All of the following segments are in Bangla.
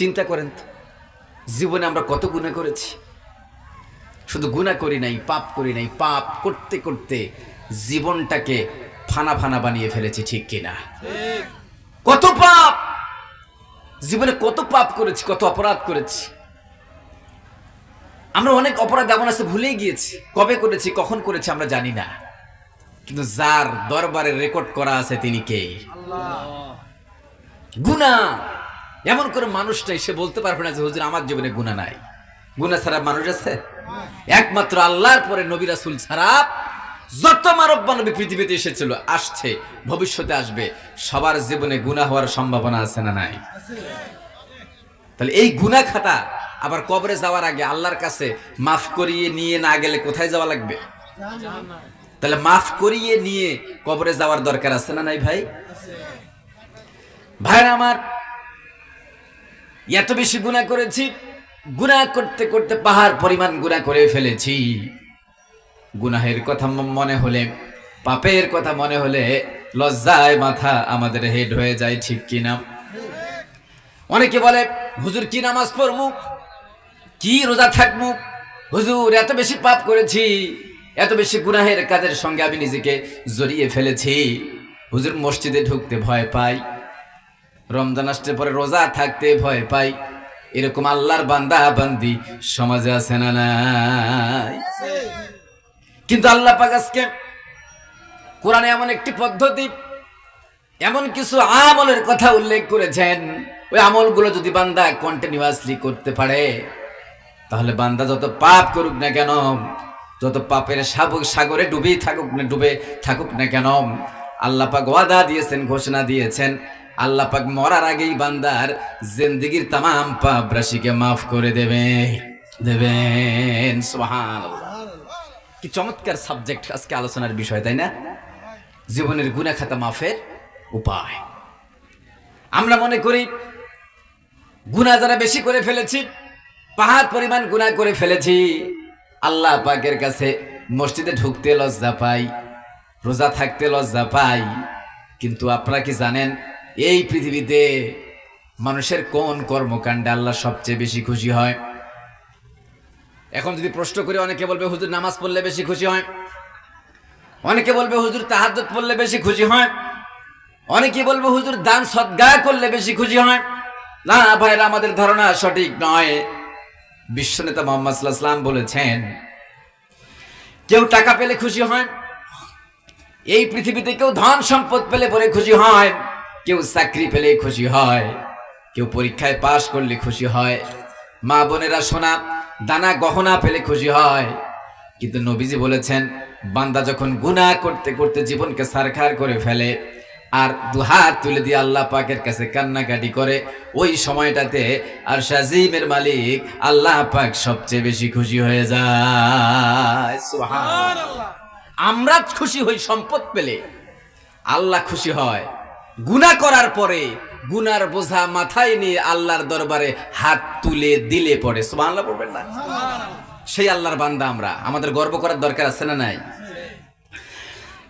চিন্তা করেন তো। জীবনে আমরা কত গুণা করেছি। শুধু গুণা করি নাই পাপ করি নাই পাপ করতে করতে জীবনটাকে ফানা ফানা বানিয়ে ফেলেছি ঠিক কিনা কত পাপ! জীবনে কত পাপ করেছি কত অপরাধ করেছি। আমরা অনেক অপরাধ এমন আছে ভুলেই গিয়েছি। কবে করেছি কখন করেছি আমরা জানি না। কিন্তু যার দরবারে রেকর্ড করা আছে তিনি কে? গুণা! এমন করে মানুষ নাই সে বলতে পারবে না যে, হুজুর, আমার জীবনে গুণা নাই। গুণা ছাড়া মানুষ আছে? একমাত্র আল্লাহর পরে নবী রাসূল ছাড়া যত মানব মানবী পৃথিবীতে এসেছিল, আসছে, ভবিষ্যতে আসবে, সবার জীবনে গুণা হওয়ার সম্ভাবনা আছে না নাই? তাহলে এই গুণা খাতা আবার কবরে যাওয়ার আগে আল্লাহর কাছে মাফ করিয়ে নিয়ে না গেলে কোথায় যাওয়া লাগবে? তাহলে মাফ করিয়ে নিয়ে কবরে যাওয়ার দরকার আছে না নাই ভাই? ভাইরা আমার এত বেশি গুণা করেছি গুণা করতে করতে পাহাড় পরিমাণ গুণা করে ফেলেছি। গুনাহের কথা মনে হলে, পাপের কথা মনে হলে লজ্জায় মাথা আমাদের হেড হয়ে যায়, ঠিক কিনা অনেকে বলে, হুজুর, কি নামাজ পড়মু কি রোজা থাকব? হুজুর, এত বেশি পাপ করেছি, এত বেশি গুনাহের কাজের সঙ্গে আমি নিজেকে জড়িয়ে ফেলেছি। হুজুর মসজিদে ঢুকতে ভয় পাই রমজান আসতে পরে রোজা থাকতে ভয় পাই। এরকম আল্লাহর বান্দা বান্দি সমাজে আছে না নাই? কিন্তু আল্লাহ পাক আজকে কোরআনে এমন একটি পদ্ধতি, এমন কিছু আমলের কথা উল্লেখ করেছেন। ওই আমলগুলো যদি বান্দা কন্টিনিউয়াসলি করতে পারে, তাহলে বান্দা যত পাপ করুক না কেন, যত পাপের সাবক সাগরে ডুবেই থাকুক না, ডুবে থাকুক না কেন, আল্লাহ পাক ওয়াদা দিয়েছেন, ঘোষণা দিয়েছেন। আল্লাহ পাক মরার আগেই বান্দার জিন্দিগির তামাম পাপ রাশিকে মাফ করে দেবে। দেবেন। সুবহানাল্লাহ। কি চমৎকার সাবজেক্ট আজকে আলোচনার বিষয়, তাই না? জীবনের গুণা খাতা মাফের উপায়। আমরা মনে করি গুণা যারা বেশি করে ফেলেছি, পাহাড় পরিমাণ গুণা করে ফেলেছি, আল্লাহ পাকের কাছে মসজিদে ঢুকতে লজ্জা পাই, রোজা থাকতে লজ্জা পাই, কিন্তু আপনারা কি জানেন এই পৃথিবীতে মানুষের কোন কর্মকাণ্ডে আল্লাহ সবচেয়ে বেশি খুশি হয়? এখন যদি প্রশ্ন করি, অনেকে বলবে, হুজুর, নামাজ পড়লে বেশি খুশি হয়? অনেকে বলবে, হুজুর, তাহাজ্জুদ পড়লে বেশি খুশি হয়? অনেকে বলবে, হুজুর, দান সদ্গা করলে বেশি খুশি হয়? না ভাইরা, আমাদের ধারণা সঠিক নয়। বিশ্বনেতা মোহাম্মদ সাল্লাম বলেছেন, কেউ টাকা পেলে খুশি হয়, এই পৃথিবীতে কেউ ধন সম্পদ পেলে পরে খুশি হয়। কেউ চাকরি পেলে খুশি হয়, কেউ পরীক্ষায় পাশ করলে খুশি হয়। মা বোনেরা সোনা, দানা গহনা পেলে খুশি হয়। কিন্তু নবীজি বলেছেন, বান্দা যখন গুনাহ করতে করতে জীবনকে সারখার করে ফেলে আর দুহাত তুলে দিয়ে আল্লাহ পাকের কাছে কান্নাকাটি করে, ওই সময়টাতে আর শাজিমের মালিক আল্লাহ পাক সবচেয়ে বেশি খুশি হয়ে যায়। আমরা খুশি হই সম্পদ পেলে, আল্লাহ খুশি হয়। গুনাহ করার পরে গুনার বোঝা মাথায় নিয়ে আল্লাহর দরবারে হাত তুলে দিলে পড়ে সুবহানাল্লাহ পড়বেন না? সেই আল্লাহর বান্দা আমরা। আমাদের গর্ব করার দরকার আছে না নাই?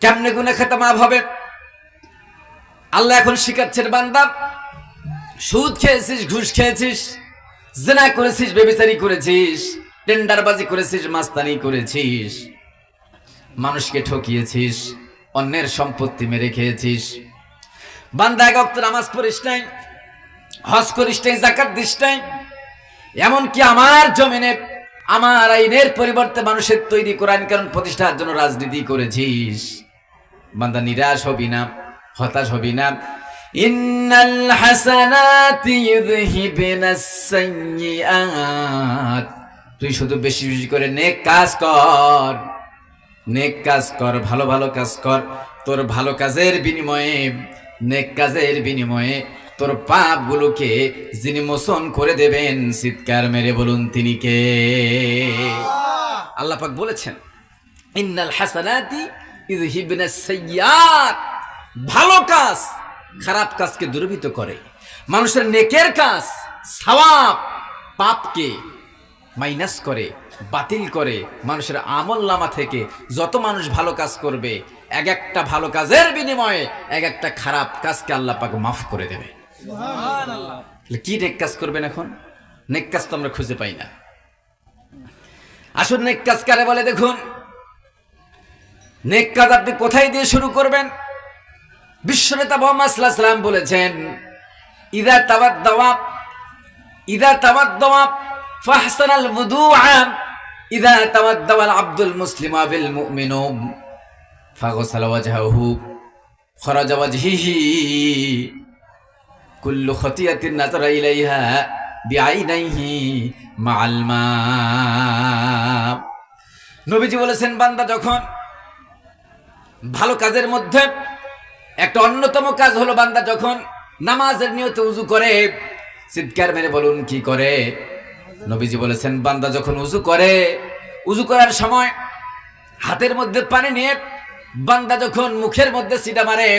কেমনে গুনা খেতে মাপ হবে? আল্লাহ এখন শিখাচ্ছেন বান্দা সুদ খেয়েছিস ঘুষ খেয়েছিস জেনা করেছিস বেবিচারি করেছিস টেন্ডারবাজি করেছিস মাস্তানি করেছিস মানুষকে ঠকিয়েছিস অন্যের সম্পত্তি মেরে খেয়েছিস বান্দা এক অক্ত নামাজ পড়িস নাই, হজ করিস নাই জাকাত দিস নাই, এমনকি আমার জমিনে, আমার আইনের পরিবর্তে মানুষের তৈরি কোরআন কারণ প্রতিষ্ঠার জন্য রাজনীতি করেছিস। বান্দা নিরাশ হবি না, হতাশ হবি না। ইন্নাল হাসানাতি ইউযহিবনাস সাইয়্যাত। তুই শুধু বেশি বেশি করে নেক কাজ কর, নেক কাজ কর, ভালো ভালো কাজ কর, তোর ভালো কাজের বিনিময়ে নেক কাজের বিনিময়ে তোর পাপগুলোকে যিনি মোচন করে দেবেন চিৎকার মেরে বলুন তিনি কে? আল্লাহ। পাক বলেছেন ইন্নাল হাসানাতি ইযহিবনাস সাইয়্যাত। ভালো কাজ খারাপ কাজকে দুর্বৃত করে। মানুষের নেকের কাজ সওয়াব পাপকে মাইনাস করে বাতিল করে। মানুষের আমল নামা থেকে যত মানুষ ভালো কাজ করবে এক একটা ভালো কাজের বিনিময়ে এক একটা খারাপ কাজকে আল্লাহ পাক মাফ করে দেবে। কি নেক কাজ করবেন এখন? নেক কাজ তো আমরা খুঁজে পাই না। আসুন নেক কাজ কারে বলে দেখুন। নেক কাজ আপনি কোথায় দিয়ে শুরু করবেন? বিশ্বনেতা মোহাম্মদ সাল্লাহ সাল্লাম বলেছেন ইদা তাবাদ দাওয়া ইদা তাবাদ দাওয়া ফাহসান আল বুদুআ ইদা তাবাদ দাওয়া আব্দুল মুসলিম আবিল মুমিনু ফাগসাল ওয়াজহাহু খরাজ ওয়াজহিহি কুল্লু খতিয়াতিন নাজরা ইলাইহা বিআইনাইহি মাআল মা নবীজি বলেছেন, বান্দা যখন ভালো কাজের মধ্যে একটা অন্যতম কাজ হলো বান্দা যখন নামাজের নিয়তে উজু করে, চিৎকার মেরে বলুন কি করে? নবীজি বলেছেন, বান্দা যখন উজু করে, উজু করার সময় হাতের মধ্যে পানি নিয়ে বান্দা যখন মুখের মধ্যে সিটা মারে,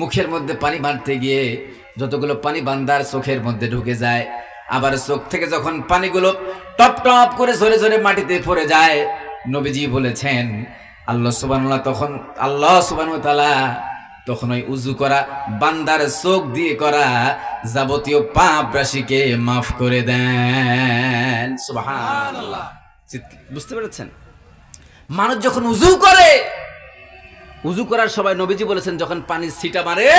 মুখের মধ্যে পানি মারতে গিয়ে যতগুলো পানি বান্দার চোখের মধ্যে ঢুকে যায়, আবার চোখ থেকে যখন পানিগুলো টপ টপ করে ঝরে ঝরে মাটিতে পড়ে যায়, নবীজি বলেছেন, আল্লাহ সুবানুল্লাহ তখন, আল্লাহ সুবানুতালা তখন ওই উজু করা, বান্দার চোখ দিয়ে করা যাবতীয় পাপ রাশিকে মাফ করে দেন। বুঝতে পেরেছেন? মানুষ যখন উজু করে উজু করার সময় নবীজি বলেছেন যখন পানির ছিটা মারে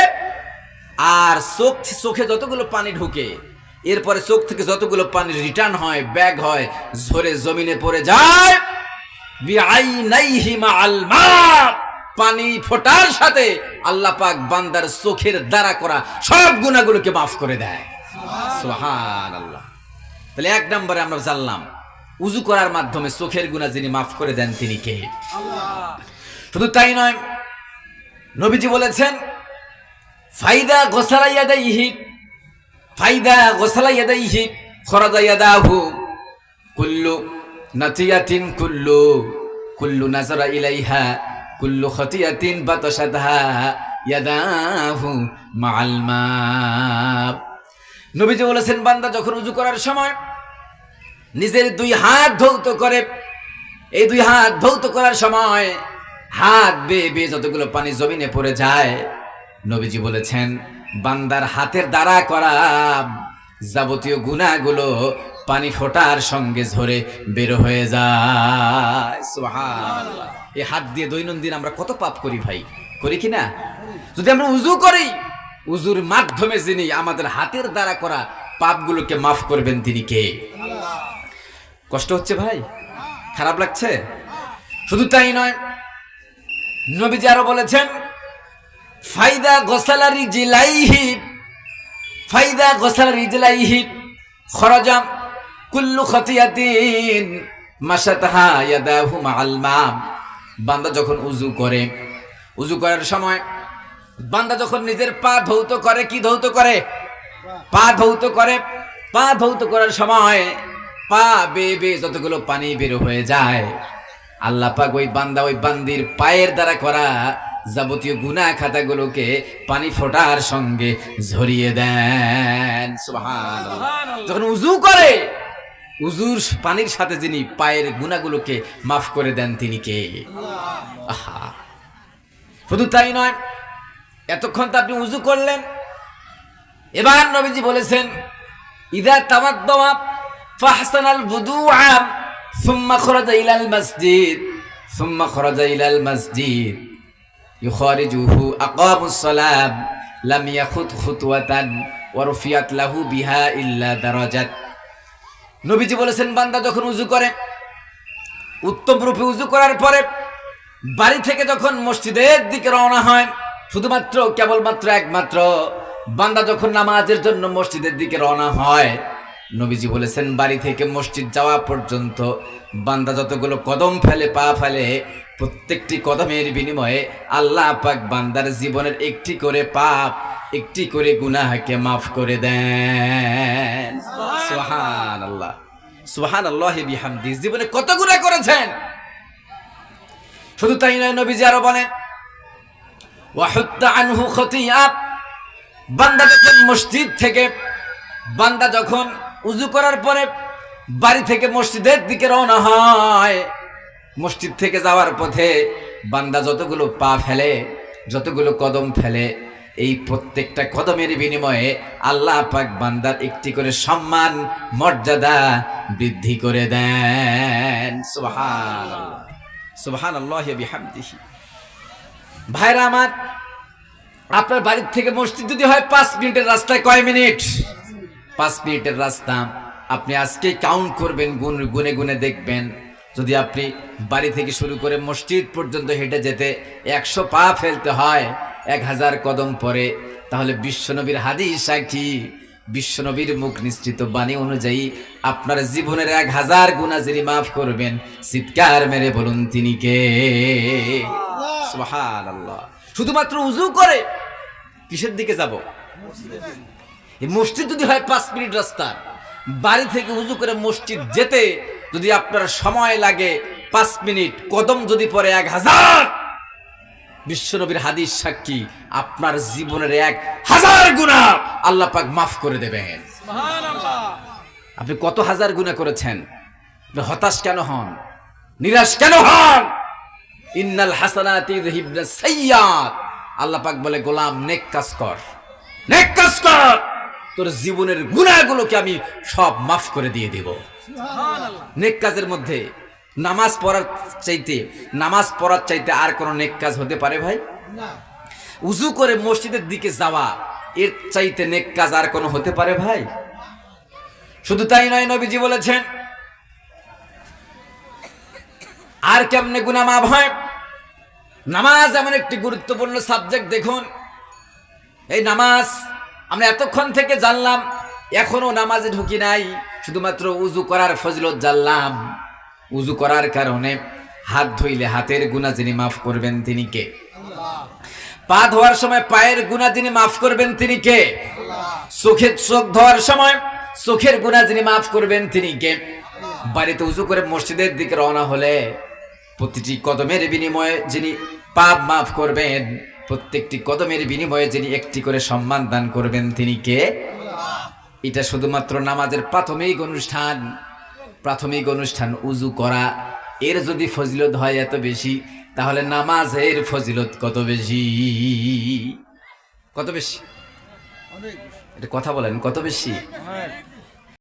আর চোখ চোখে যতগুলো পানি ঢুকে এরপরে চোখ থেকে যতগুলো পানি রিটার্ন হয় ব্যাগ হয় ঝরে জমিনে পড়ে যায় পানি ফোটার সাথে আল্লাহ পাক বান্দার চোখের দ্বারা করা সব গুণাগুলোকে মাফ করে দেয়। সুবহানাল্লাহ। তাহলে এক নম্বরে আমরা জানলাম উজু করার মাধ্যমে চোখের গুণা যিনি মাফ করে দেন তিনি কে? শুধু তাই নয় নবীজি বলেছেন, ফাইদা গোসালা ইয়াদাইহি, ফাইদা গোসালা ইয়াদাইহি, খরাজা ইয়াদাহু কুল্লু নাতিয়াতিন কুল্লু কুল্লু নাজরা ইলাইহা, কুল্লু খতিয়াতিন বাতাসাদহা ইয়াদাহু মাআল মা। নবীজি বলেছেন, বান্দা যখন উজু করার সময় নিজের দুই হাত ধৌত করে, এই দুই হাত ধৌত করার সময় হাত বেয়ে বেয়ে যতগুলো পানি জমিনে পড়ে যায়, নবীজি বলেছেন, বান্দার হাতের দ্বারা করা যাবতীয় গুণাগুলো পানি ফোটার সঙ্গে ঝরে বের হয়ে যায়। এই হাত দিয়ে দৈনন্দিন আমরা কত পাপ করি ভাই? করি কি না? যদি আমরা উজু করি উজুর মাধ্যমে যিনি আমাদের হাতের দ্বারা করা পাপগুলোকে মাফ করবেন তিনি কে? কষ্ট হচ্ছে ভাই? খারাপ লাগছে? শুধু তাই নয় নবীজি আরও বলেছেন, ফাইদা গোসালারি জিলাইহি, ফাইদা গোসালারি জিলাইহি খরজাম কুল্লু খতিয়াতিন মাসাতাহা ইয়াদাহু মাআল মা বান্দা যখন উজু করে উজু করার সময় বান্দা যখন নিজের পা ধৌত করে, কি ধৌত করে? পা ধৌত করে। পা ধৌত করার সময় পা বেয়ে বেয়ে যতগুলো পানি বের হয়ে যায় আল্লাহ পাক ওই বান্দা ওই বান্দির পায়ের দ্বারা করা যাবতীয় গুনা খাতাগুলোকে পানি ফোটার সঙ্গে ঝরিয়ে দেন। যখন উজু করে উজুর পানির সাথে যিনি পায়ের গুণাগুলোকে মাফ করে দেন, তিনি কে? শুধু তাই নয়, এতক্ষণ তো আপনি উজু করলেন। এবার নবীজি বলেছেন, ইদা তামাদ্দামা ফাহসানাল বুদুআ সুম্মা খরাজা ইলাল মসজিদ, সুম্মা ইলাল মসজিদ। ইউখারিজুহু আকামুস সালাম, লাম ইয়াখুদ খুতওয়াতান, ওয়া লাহু বিহা ইল্লা নবীজি বলেছেন, বান্দা যখন উজু করে, উত্তম রূপে উজু করার পরে বাড়ি থেকে যখন মসজিদের দিকে রওনা হয়, শুধুমাত্র কেবলমাত্র একমাত্র বান্দা যখন নামাজের জন্য মসজিদের দিকে রওনা হয় নবীজি বলেছেন, বাড়ি থেকে মসজিদ যাওয়া পর্যন্ত বান্দা যতগুলো কদম ফেলে, পা ফেলে, প্রত্যেকটি কদমের বিনিময়ে আল্লাহ পাক বান্দার জীবনের একটি করে পাপ, একটি করে গুনাহকে মাফ করে দেন। সুহান আল্লাহ সুহান আল্লাহ বিহামদি। জীবনে কত গুনাহ করেছেন? শুধু তাই নয়, নবীজি আরও বলেন, ওয়াহুত্তা আনহু খতিয়া বান্দা যখন মসজিদ থেকে, বান্দা যখন উজু করার পরে বাড়ি থেকে মসজিদের দিকে রওনা হয়। মসজিদ থেকে যাওয়ার পথে বান্দা যতগুলো পা ফেলে, যতগুলো কদম ফেলে, এই প্রত্যেকটা কদমের বিনিময়ে আল্লাহ পাক বান্দার একটি করে সম্মান, মর্যাদা বৃদ্ধি করে দেন। সুবহান সুবহান আল্লাহ ভাইরা আমার, আপনার বাড়ির থেকে মসজিদ যদি হয় পাঁচ মিনিটের রাস্তায় কয় মিনিট? পাঁচ মিনিটের রাস্তা। আপনি আজকে কাউন্ট করবেন গুণ গুনে গুনে দেখবেন। যদি আপনি বাড়ি থেকে শুরু করে মসজিদ পর্যন্ত হেঁটে যেতে একশো পা ফেলতে হয়, এক হাজার কদম পরে, তাহলে বিশ্বনবীর হাদিস সাক্ষী বিশ্বনবীর মুখ নিশ্চিত বাণী অনুযায়ী আপনার জীবনের এক হাজার গুণা যিনি মাফ করবেন, চিৎকার মেরে বলুন তিনি কে? শুধুমাত্র উজু করে কিসের দিকে যাব? মসজিদ যদি হয় পাঁচ মিনিট রাস্তা বাড়ি থেকে উজু করে মসজিদ যেতে যদি আপনার সময় লাগে পাঁচ মিনিট কদম যদি পরে এক হাজার বিশ্বনবীর হাদিস সাক্ষী আপনার জীবনের এক হাজার গুণা আল্লাহ পাক মাফ করে দেবেন। আপনি কত হাজার গুণা করেছেন? হতাশ কেন হন? নিরাশ কেন হন? ইন্নাল হাসানাতি সাইয়্যাত আল্লাহ পাক বলে গোলাম নেক কাজ কর। নেক কাজ কর! তোর জীবনের গুনাহগুলোকে আমি সব মাফ করে দিয়ে দেব। নেক কাজের মধ্যে নামাজ পড়ার চাইতে নামাজ পড়ার চাইতে আর কোনো নেক কাজ হতে পারে ভাই? উজু করে মসজিদের দিকে যাওয়া এর চাইতে নেক কাজ আর কোনো হতে পারে ভাই? শুধু তাই নয় নবীজি বলেছেন আর কেমনে গুনা মাপ হয়? নামাজ এমন একটি গুরুত্বপূর্ণ সাবজেক্ট দেখুন। এই নামাজ আমরা এতক্ষণ থেকে জানলাম, এখনও নামাজে ঢুকি নাই, শুধুমাত্র উজু করার ফজলত জানলাম। উজু করার কারণে হাত ধুইলে হাতের গুণা যিনি মাফ করবেন তিনি কে? পা ধোয়ার সময় পায়ের গুণা যিনি মাফ করবেন তিনি কে? চোখের চোখ ধোয়ার সময় চোখের গুণা যিনি মাফ করবেন তিনি কে? বাড়িতে উজু করে মসজিদের দিকে রওনা হলে প্রতিটি কদমের বিনিময়ে যিনি পাপ মাফ করবেন প্রত্যেকটি কদমের বিনিময়ে যিনি একটি করে সম্মান দান করবেন তিনি কে? এটা শুধুমাত্র নামাজের প্রাথমিক অনুষ্ঠান। প্রাথমিক অনুষ্ঠান উজু করা। এর যদি ফজিলত হয় এত বেশি তাহলে নামাজের ফজিলত কত বেশি? কত বেশি? এটা কথা বলেন কত বেশি?